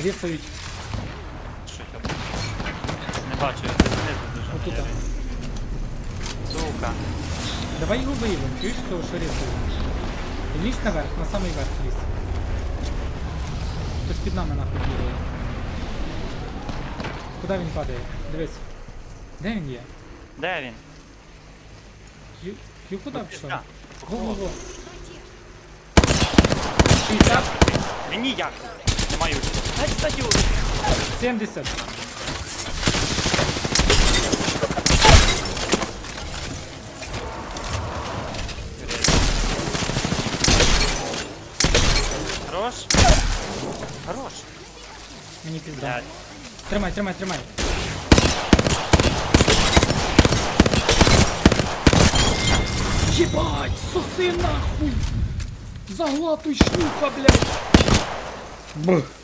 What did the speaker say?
Рісають. Що там? Не бачу, я десь знизу дуже. Отут. наяві. Сука. Давай його виявимо, чуєш, того, що рисує. Лізь наверх, на самий верх лізь. Хтось під нами нахуй бігає. Куди він падає? Дивись. Де він є? Де він? Q, Q куди Тут пішов? пізда. Во-во-во. 60, Він ніяк. Не маю. Ай, статю. 70. Хорош. Хорош. Мені пізда. Тримай, тримай, тримай. Ебать, суси нахуй! Заглатуй шлюха, блядь! Бух.